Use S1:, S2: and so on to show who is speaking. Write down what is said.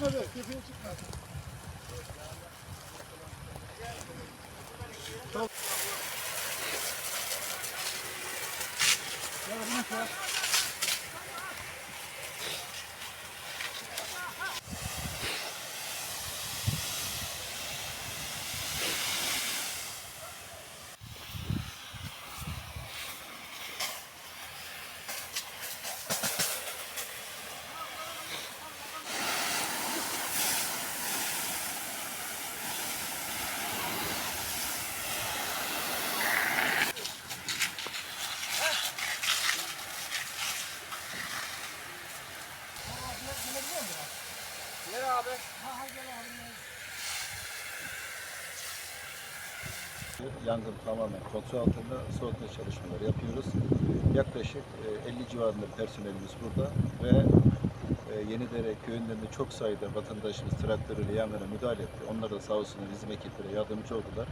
S1: Hadi tepeye çıkma. Tamam. Ya bunu çağır.
S2: Yangın tamamen kontrol altında soğutma çalışmaları yapıyoruz. Yaklaşık e, 50 civarında personelimiz burada ve e, Yenidere köyünden de çok sayıda vatandaşımız traktörüyle yangına müdahale etti. Onlar da sağ olsunlar bizim ekiplere yardımcı oldular.